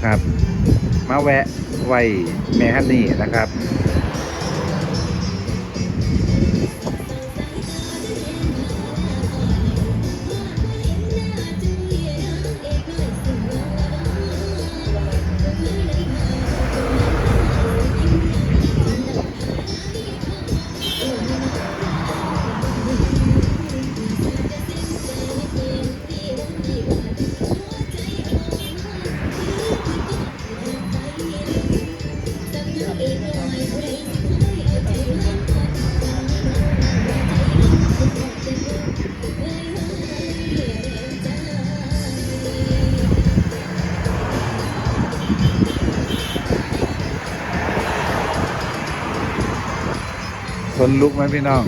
นะครับ มาแวะไว้แม่ฮันนี่นะครับ คนลุกไหมพี่น้อง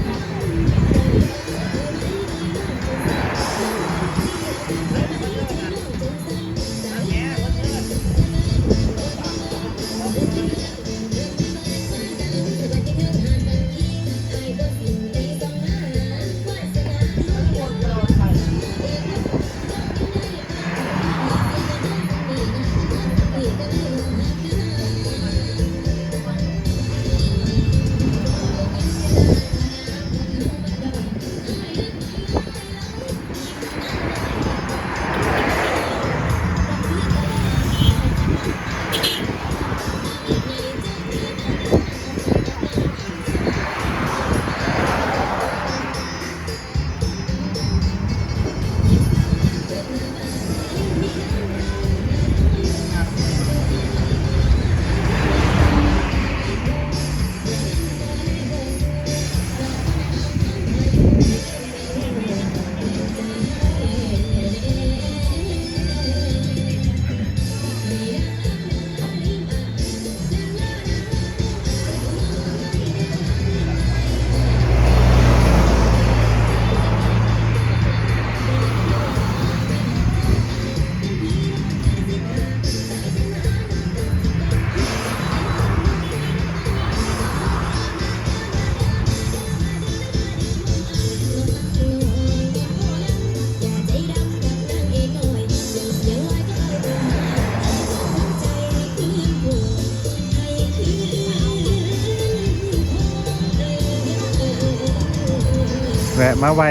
มาไหว้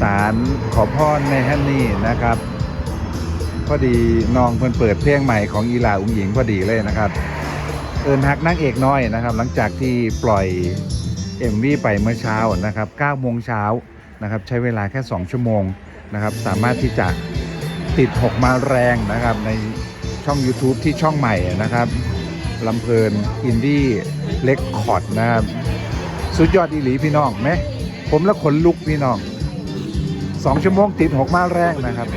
ศาลขอพรในฮันนี่นะครับ พอดีน้องเพิ่นเปิดเพลงใหม่ของอีหลาอุ้งหญิงพอดีเลยนะครับ เอินฮักนางเอกน้อยนะครับ หลังจากที่ปล่อย MV ไปเมื่อเช้านะครับ9โมงเช้านะครับ ใช้เวลาแค่ 2 ชั่วโมงนะครับ สามารถที่จะติด6มาแรงนะครับในช่อง YouTube ที่ช่องใหม่นะครับลำเพลินอินดี้เล็กคอร์ดนะครับ สุดยอดอีหลีพี่น้องไหม ผมและขนลุกพี่น้องสองชั่วโมงติดหกมาแรกนะครับ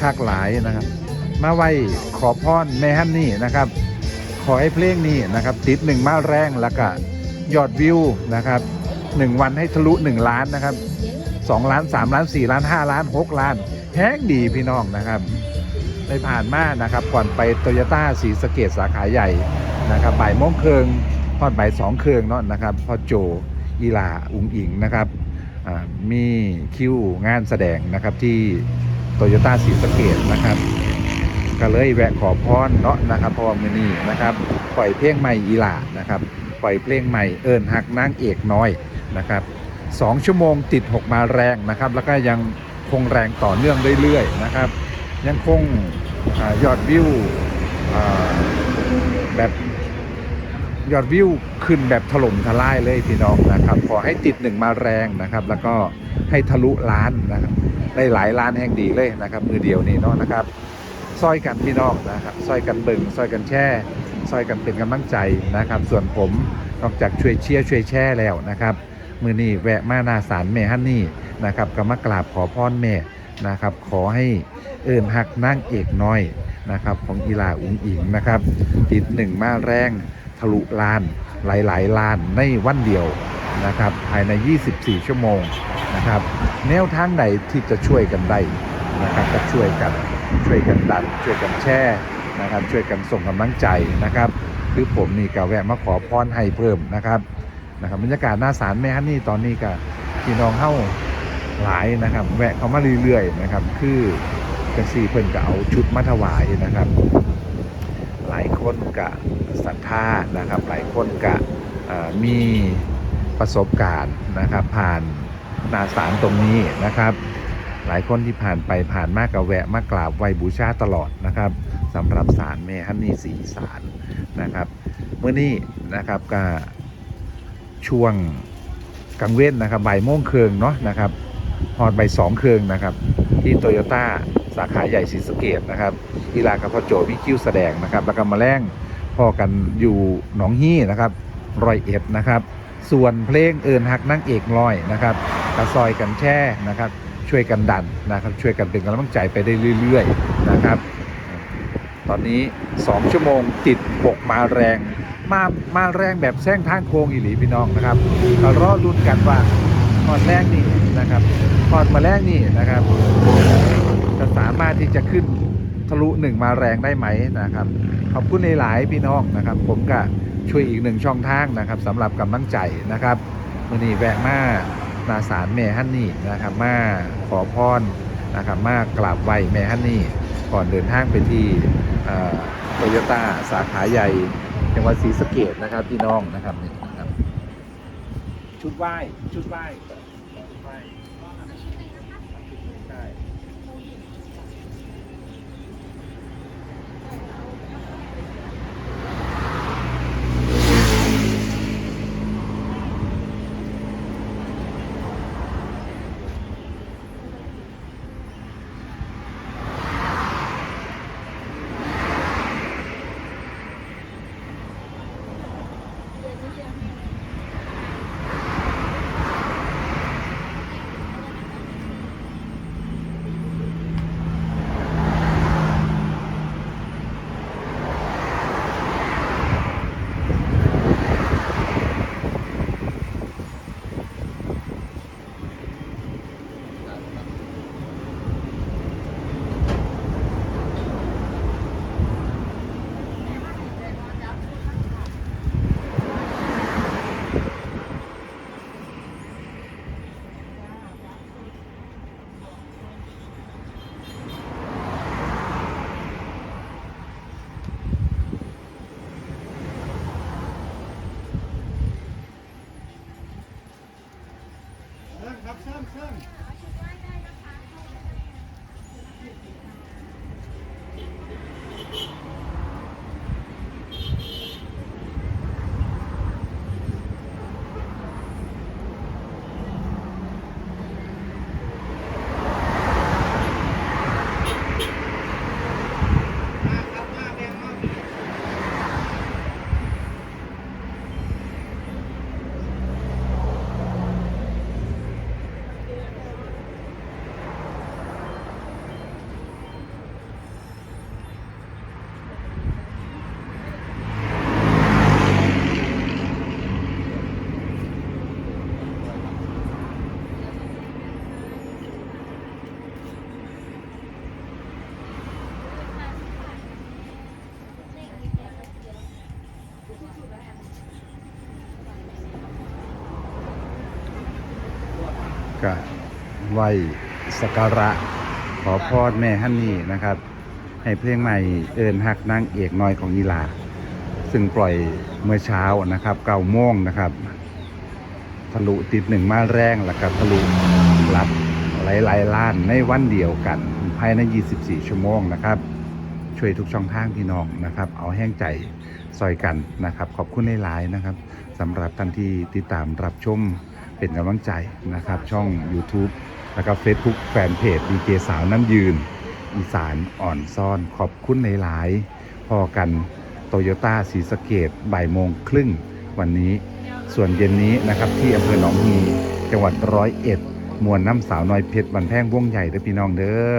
คากหลายนะครับ มาไหวขอพรแม่ฮันนี่นะครับ ขอให้เพลงนี้นะครับ ติดหนึ่งมาแรงแล้วก็ยอดวิวนะครับหนึ่งวันให้ทะลุหนึ่งล้านนะครับสองล้านสามล้านสี่ล้านห้าล้านหกล้านแห้งดีพี่น้องนะครับในผ่านมานะครับ ก่อนไปโตโยต้าสีสเกตสาขาใหญ่นะครับบ่ายโมงเคืองพอดบ่ายสองเคืองเนาะนะครับ พอโจ อีหลาอุงอิงนะครับอ่ามีคิวงานแสดงนะครับที่โตโยต้าสีสะเกดนะครับ ก็เลยแวะขอพรเนาะนะครับพรมือนี้นะครับ ปล่อยเพลงใหม่อีหลานะครับปล่อยเพลงใหม่เอิญหักนางเอกน้อยนะครับสองชั่วโมงติด6มาแรงนะครับ แล้วก็ยังคงแรงต่อเนื่องเรื่อยๆนะครับ ยังคงอยอดวิวแบบยอดวิว ขึ้นแบบถล่มทลายเลยพี่น้องนะครับ ขอให้ติดหนึ่งมาแรงนะครับ แล้วก็ให้ทะลุล้านนะครับได้หลายล้านแห่งดีเลยนะครับ มือเดียวนี่เนาะนะครับซอยกันพี่น้องนะครับซอยกันเบิ่งซอยกันแช่ซอยกันเป็นกำลังใจนะครับ ส่วนผมนอกจากช่วยเชียร์ช่วยแช่แล้วนะครับ มือนี้แวะมานาสารแม่ฮันนี่นะครับก็มากราบขอพรแม่นะครับ ขอให้เอิญหักนั่งเอกน้อยนะครับ ของอีลาอุ๋งอิงนะครับ ติดหนึ่งมาแรงทะลุล้าน หลายๆล้านในวันเดียวนะครับภายใน 24 ชั่วโมงนะครับแนวทางไหนที่จะช่วยกันได้นะครับก็ช่วยกันช่วยกันดันช่วยกันแช่นะครับช่วยกันส่งกำลังใจนะครับคือผมนี่ก็แวะมาขอพรให้เพิ่มนะครับนะครับบรรยากาศหน้าศาลแม่ฮันนี่ตอนนี้ก็พี่น้องเข้าหลายนะครับ แวะเข้ามาเรื่อยๆนะครับ คือจังซี่เพิ่นก็เอาชุดมาถวายนะครับ หลายคนกะศรัทธานะครับ หลายคนกะมีประสบการณ์นะครับ ผ่านนาสารตรงนี้นะครับ หลายคนที่ผ่านไปผ่านมากกะแวะมากราบไหวบูชาตลอดนะครับสำหรับสารแม่ฮันนี่สีสารนะครับเมื่อนี้นะครับก็ช่วงกลางเว้นนะครับบ่ายโมงเคืองเนาะนะครับฮอดใบสองเคืองนะครับ ที่โตโยต้า สาขาใหญ่ศรีสะเกดนะครับที่ลานกับพ่อโจวิคิวแสดงนะครับ แล้วก็มาแรงพอกันอยู่หนองฮี่นะครับรอยเอ็ดนะครับ ส่วนเพลงเอินฮักนั่งเอกลอยนะครับกระซอยกันแช่นะครับช่วยกันดันนะครับ ช่วยกันเป็นกำลังใจไปได้เรื่อย ๆนะครับ ตอนนี้ 2 ชั่วโมงติดบกมาแรง มามาแรงแบบแซงทางโค้งอีหลีพี่น้องนะครับเรารอรุ่นกันว่าพอดแรกนี่นะครับพอดมาแรกนี่นะครับ จะสามารถที่จะขึ้นทะลุหนึ่งมาแรงได้ไหมนะครับ ขอบคุณในหลายพี่น้องนะครับ ผมก็ช่วยอีกหนึ่งช่องทางนะครับสำหรับกำลังใจนะครับมื่อนี้แวะมานาสารแม่ฮันนี่นะครับ มาขอพรนะครับมากราบไหวแม่ฮันนี่ก่อนเดินทางไปที่โตโยต้าสาขาใหญ่จังหวัดศรีสะเกดนะครับพี่น้องนะครับนี่นะครับ ชุดไหว้ชุดไหว้ ก็ไหวสักการะ ขอพรแม่ฮันนี่นะครับ ให้เพลงใหม่เอินฮักนางเอกน้อยของอีลา ซึ่งปล่อยเมื่อเช้านะครับเก้าโมงนะครับ ทะลุติดหนึ่งมาแรงแล้วก็ทะลุรับหลายๆล้านในวันเดียวกัน ภายใน 24 ชั่วโมงนะครับ ช่วยทุกช่องทางพี่น้องนะครับ เอาแห้งใจซอยกันนะครับ ขอบคุณในหลายนะครับสำหรับท่านที่ติดตามรับชม เป็นกำลังใจนะครับ ช่อง YouTube แล้วก็ Facebook แฟนเพจดีเจสาวน้ำยืน อีสานอ่อนซ่อนขอบคุณในหลาย ๆ พอกันโตโยต้าสีสเกตบ่ายโมงครึ่งวันนี้ ส่วนเย็นนี้นะครับที่อำเภอหนองฮีจังหวัดร้อยเอ็ดมวลน้ำสาวน้อยเพชรบันแพงวงใหญ่เด้อพี่น้องเด้อ